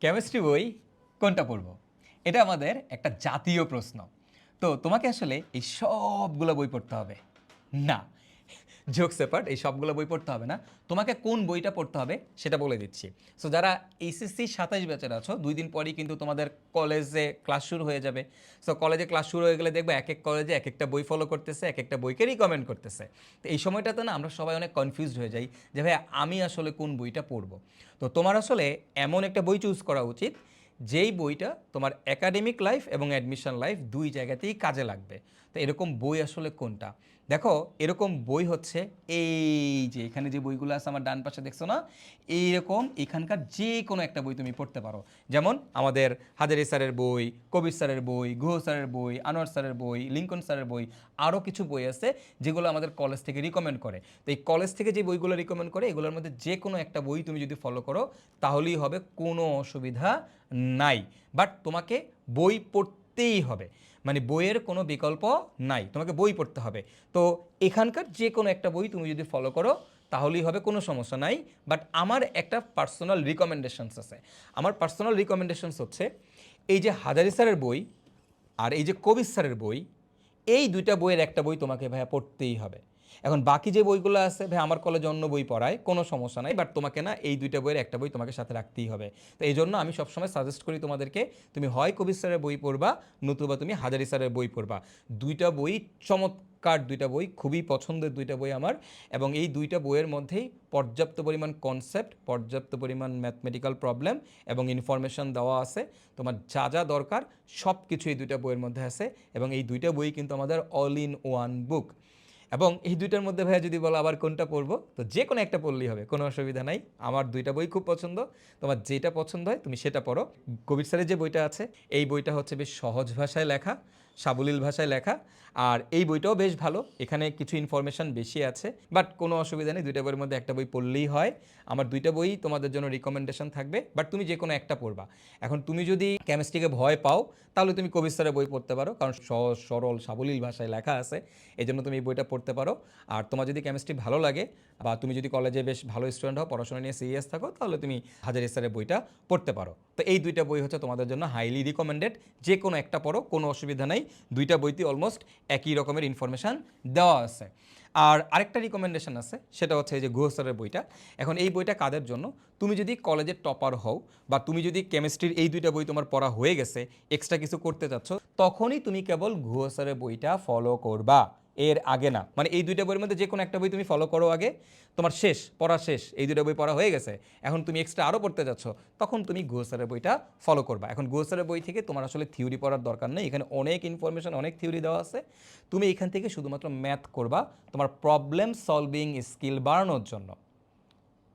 Chemistry বই কোনটা পড়ব? এটা আমাদের একটা জাতীয় প্রশ্ন। তো তোমাকে আসলে এই সবগুলো বই পড়তে হবে। না। জোক সেপার্ট এই সবগুলো বই পড়তে হবে না। তোমাকে কোন বইটা পড়তে হবে সেটা বলে দিচ্ছি। সো যারা এইচএসসি সাতাইশ ব্যাচের আছো, দুই দিন পরেই কিন্তু তোমাদের কলেজে ক্লাস শুরু হয়ে যাবে। সো কলেজে ক্লাস শুরু হয়ে গেলে দেখবে এক এক কলেজে এক একটা বই ফলো করতেছে, এক একটা বইকে রিকমেন্ড করতেছে। তো এই সময়টাতে না আমরা সবাই অনেক কনফিউজড হয়ে যাই যে ভাই আমি আসলে কোন বইটা পড়ব? তো তোমার আসলে এমন একটা বই চুজ করা উচিত যেই বইটা তোমার একাডেমিক লাইফ এবং অ্যাডমিশন লাইফ দুই জায়গাতেই কাজে লাগবে। তো এরকম বই আসলে কোনটা? দেখো, এরকম বই হচ্ছে এই যে, এখানে যে বইগুলো আছে আমার ডান পাশে দেখছ না? এইরকম এখানকার যে কোনো একটা বই তুমি পড়তে পারো। যেমন আমাদের হাজারি স্যারের বই, কবির স্যারের বই, গুহ স্যারের বই, আনোয়ার স্যারের বই, লিঙ্কন স্যারের বই আরও কিছু বই আছে যেগুলো আমাদের কলেজ থেকে রিকমেন্ড করে। তো এই কলেজ থেকে যে বইগুলো রিকমেন্ড করে, এগুলোর মধ্যে যে কোনো একটা বই তুমি যদি ফলো করো, তাহলেই হবে কোনো অসুবিধা নাই। বাট তোমাকে বই পড়তেই হবে। মানে বইয়ের কোনো বিকল্প নাই। তোমাকে বই পড়তে হবে। তো এখানকার যে কোনো একটা বই তুমি যদি ফলো করো, তাহলেই হবে, কোনো সমস্যা নাই। বাট আমার একটা পার্সোনাল রিকমেন্ডেশনস আছে। আমার পার্সোনাল রিকমেন্ডেশনস হচ্ছে, এই যে হাজারি স্যারের বই আর এই যে কবির স্যারের বই, এই দুইটা বইয়ের একটা বই তোমাকে ভাইয়া পড়তেই হবে। এখন বাকি যে বইগুলো আছে, ভাই, আমার কলেজে অন্য বই পড়ায়, কোনো সমস্যা নাই বাট তোমাকে না এই দুইটা বইয়ের একটা বই তোমাকে সাথে রাখতেই হবে। তো এই জন্য আমি সবসময় সাজেস্ট করি তোমাদেরকে, তুমি হয় কবির স্যারের বই পড়বা, নতুবা তুমি হাজারি স্যারের বই পড়বা। দুইটা বই চমৎকার, দুইটা বই, খুবই পছন্দের দুইটা বই আমার, এবং এই দুইটা বইয়ের মধ্যেই পর্যাপ্ত পরিমাণ কনসেপ্ট পর্যাপ্ত পরিমাণ ম্যাথমেটিক্যাল প্রবলেম এবং ইনফরমেশন দেওয়া আছে। তোমার যা যা দরকার সব কিছু এই দুইটা বইয়ের মধ্যে আছে, এবং এই দুইটা বই কিন্তু আমাদের অল ইন ওয়ান বুক এবং এই দুইটার মধ্যে ভাইয়া যদি বলো আবার কোনটা পড়ব তো যে কোনো একটা পড়লেই হবে, কোনো অসুবিধা নাই। আমার দুইটা বই খুব পছন্দ, তোমার যেটা পছন্দ হয় তুমি সেটা পড়ো। কবির স্যারের যে বইটা আছে, এই বইটা হচ্ছে বেশ সহজ ভাষায় লেখা। সাবলীল ভাষায় লেখা। আর এই বইটাও বেশ ভালো। এখানে কিছু ইনফরমেশন বেশি আছে বাট কোনো অসুবিধা নেই। দুইটা বইয়ের মধ্যে একটা বই পড়লেই হয়। আমার দুইটা বই তোমাদের জন্য রিকমেন্ডেশন থাকবে বাট তুমি যে কোনো একটা পড়বা। এখন তুমি যদি কেমিস্ট্রিকে ভয় পাও, তাহলে তুমি কবির স্যারের বই পড়তে পারো, কারণ সহজ, সরল, সাবলীল ভাষায় লেখা আছে। এই জন্য তুমি এই বইটা পড়তে পারো। আর তোমার যদি কেমিস্ট্রি ভালো লাগে, বা তুমি যদি কলেজে বেশ ভালো স্টুডেন্ট হও, পড়াশোনা নিয়ে সিরিয়াস থাকো, তাহলে তুমি হাজারি স্যারের বইটা পড়তে পারো। তো এই দুইটা বই হচ্ছে তোমাদের জন্য হাইলি রিকমেন্ডেড যে কোনো একটা পড়ো, কোনো অসুবিধা নাই। দুইটা বইতে অলমোস্ট একই রকমের ইনফরমেশান দেওয়া আছে। আর আরেকটা রিকমেন্ডেশন আছে, সেটা হচ্ছে যে গুহ বইটা। এখন এই বইটা কাদের জন্য? তুমি যদি কলেজের টপার হও বা তুমি যদি কেমিস্ট্রির এই দুইটা বই তোমার পড়া হয়ে গেছে এক্সট্রা কিছু করতে চাচ্ছ, তখনই তুমি কেবল গুহ বইটা ফলো করবা। এর আগে না। মানে এই দুইটা বইয়ের মধ্যে যে কোনো একটা বই তুমি ফলো করো আগে, তোমার শেষ, পড়া শেষ, এই দুইটা বই পড়া হয়ে গেছে, এখন তুমি এক্সট্রা আরও পড়তে যাচ্ছ, তখন তুমি গোসারের বইটা ফলো করবা। এখন গোসারের বই থেকে তোমার আসলে থিওরি পড়ার দরকার নেই, এখানে অনেক ইনফরমেশন অনেক থিওরি দেওয়া আছে। তুমি এখান থেকে শুধুমাত্র ম্যাথ করবা তোমার প্রবলেম সলভিং স্কিল বাড়ানোর জন্য।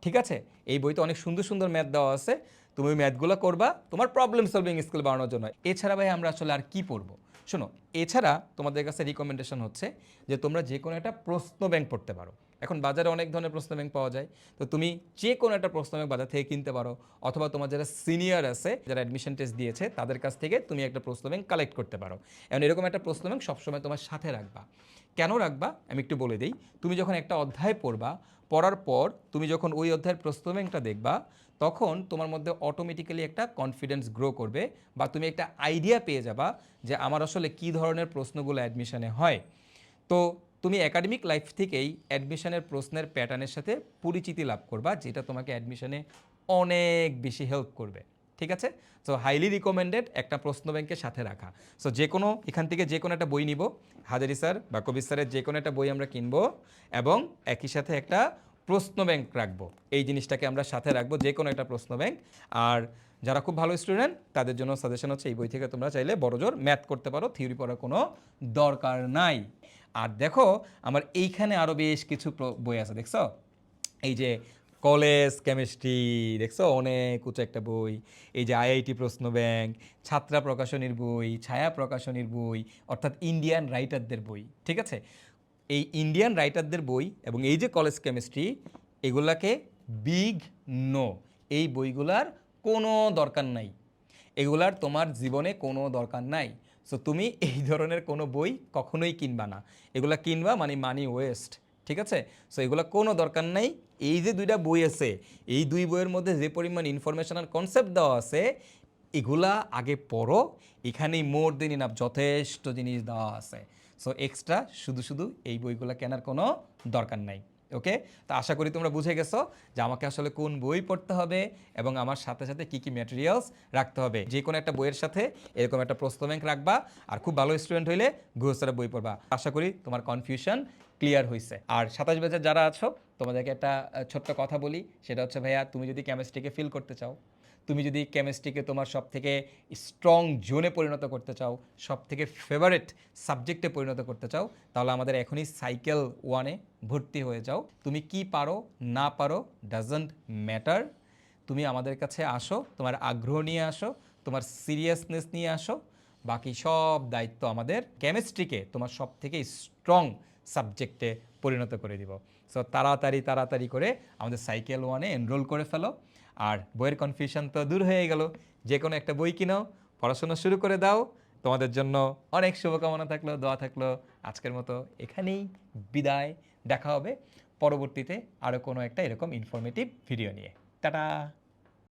ঠিক আছে? এই বইতে অনেক সুন্দর সুন্দর ম্যাথ দেওয়া আছে, তুমি ম্যাথগুলো করবা তোমার প্রবলেম সলভিং স্কিল বাড়ানোর জন্য। এছাড়া ভাই আমরা আসলে আর কি পড়ব? শোনো, এছাড়া তোমাদের কাছে রিকমেন্ডেশন হচ্ছে যে তোমরা যে কোনো একটা প্রশ্ন ব্যাংক পড়তে পারো। এখন বাজারে অনেক ধরনের প্রশ্ন ব্যাংক পাওয়া যায়। তো তুমি যে কোনো একটা প্রশ্ন ব্যাংক বাজার থেকে কিনতে পারো অথবা তোমার যারা সিনিয়র আছে, যারা অ্যাডমিশন টেস্ট দিয়েছে, তাদের কাছ থেকে তুমি একটা প্রশ্ন ব্যাংক কালেক্ট করতে পারো। এখন এরকম একটা প্রশ্ন ব্যাংক সবসময় তোমার সাথে রাখবা। কেন রাখবা? আমি একটু বলে দিই। তুমি যখন একটা অধ্যায় পড়বা, পড়ার পর তুমি যখন ওই অধ্যায়ের প্রশ্ন ব্যাংকটা দেখবা, তখন তোমার মধ্যে অটোমেটিক্যালি একটা কনফিডেন্স গ্রো করবে বা তুমি একটা আইডিয়া পেয়ে যাবা যে আমার আসলে কী ধরনের প্রশ্নগুলো অ্যাডমিশনে হয়। তো তুমি একাডেমিক লাইফ থেকেই অ্যাডমিশনের প্রশ্নের প্যাটার্নের সাথে পরিচিতি লাভ করবা, যেটা তোমাকে অ্যাডমিশনে অনেক বেশি হেল্প করবে। ঠিক আছে? সো হাইলি রিকমেন্ডেড একটা প্রশ্ন ব্যাংকের সাথে রাখা। সো যে কোনো, এখান থেকে যে কোনো একটা বই নিব। হাজারি স্যার বা কবির স্যারের যে কোনো একটা বই আমরা কিনবো এবং একই সাথে একটা প্রশ্ন ব্যাংক রাখব। এই জিনিসটাকে আমরা সাথে রাখব যে কোনো একটা প্রশ্ন ব্যাংক। আর যারা খুব ভালো স্টুডেন্ট, তাদের জন্য সাজেশন হচ্ছে এই বই থেকে তোমরা চাইলে বড়জোর ম্যাথ করতে পারো, থিওরি পড়ার কোনো দরকার নাই। আর দেখো, আমার এইখানে আরও বেশ কিছু বই আছে, দেখছ? এই যে কলেজ, কেমিস্ট্রি, দেখছ? অনেক উঁচু একটা বই। এই যে আইআইটি প্রশ্ন ব্যাংক, ছাত্রা প্রকাশনীর বই, ছায়া প্রকাশনীর বই, অর্থাৎ ইন্ডিয়ান রাইটারদের বই, ঠিক আছে? এই ইন্ডিয়ান রাইটারদের বই এবং এই যে কলেজ কেমিস্ট্রি, এগুলাকে বিগ নো এই বইগুলার কোনো দরকার নাই। এগুলার তোমার জীবনে কোনো দরকার নাই। সো তুমি এই ধরনের কোনো বই কখনোই কিনবা না। এগুলা কিনবা মানে মানি ওয়েস্ট ঠিক আছে? সো এগুলো কোনো দরকার নাই। এই যে দুইটা বই আছে, এই দুই বইয়ের মধ্যে যে পরিমাণ ইনফরমেশন আর কনসেপ্ট দেওয়া আছে, এগুলা আগে পড়ো। এখানেই মোর দিন ইনাফ যথেষ্ট জিনিস দেওয়া আছে। সো এক্সট্রা শুধু শুধু এই বইগুলো কেনার কোনো দরকার নাই। ওকে তো আশা করি তোমরা বুঝে গেছো যে আমাকে আসলে কোন বই পড়তে হবে এবং আমার সাথে সাথে কি কি ম্যাটেরিয়ালস রাখতে হবে। যে কোনো একটা বইয়ের সাথে এরকম একটা প্রশ্ন ব্যাংক রাখবা আর খুব ভালো স্টুডেন্ট হইলে গৃহস্থরা বই পড়বা। আশা করি তোমার কনফিউশন ক্লিয়ার হয়েছে আর সাতাশ ব্যাচের যারা আছো, তোমাদেরকে একটা ছোট্ট কথা বলি। সেটা হচ্ছে, ভাইয়া, তুমি যদি কেমিস্ট্রিকে ফিল করতে চাও, তুমি যদি কেমিস্ট্রিকে তোমার সব থেকে স্ট্রং জোনে পরিণত করতে চাও সব থেকে ফেভারেট সাবজেক্টে পরিণত করতে চাও, তাহলে আমাদের এখনই সাইকেল ওয়ানে ভর্তি হয়ে যাও। তুমি কি পারো, না পারো ডাজন্ট ম্যাটার তুমি আমাদের কাছে আসো, তোমার আগ্রহ নিয়ে আসো, তোমার সিরিয়াসনেস নিয়ে আসো। বাকি সব দায়িত্ব আমাদের কেমিস্ট্রিকে তোমার সব থেকে স্ট্রং সাবজেক্টে পরিণত করে দিব। সো তাড়াতাড়ি তাড়াতাড়ি করে আমাদের সাইকেল ওয়ানে এনরোল করে ফেলো। আর বইয়ের কনফিউশন তো দূর হয়ে গেল। যে কোনো একটা বই কিনো পড়াশোনা শুরু করে দাও। তোমাদের জন্য অনেক শুভকামনা থাকল, দোয়া থাকল। আজকের মতো এখানেই বিদায়। দেখা হবে পরবর্তীতে আরও কোনো একটা এরকম ইনফরমেটিভ ভিডিও নিয়ে। টাটা!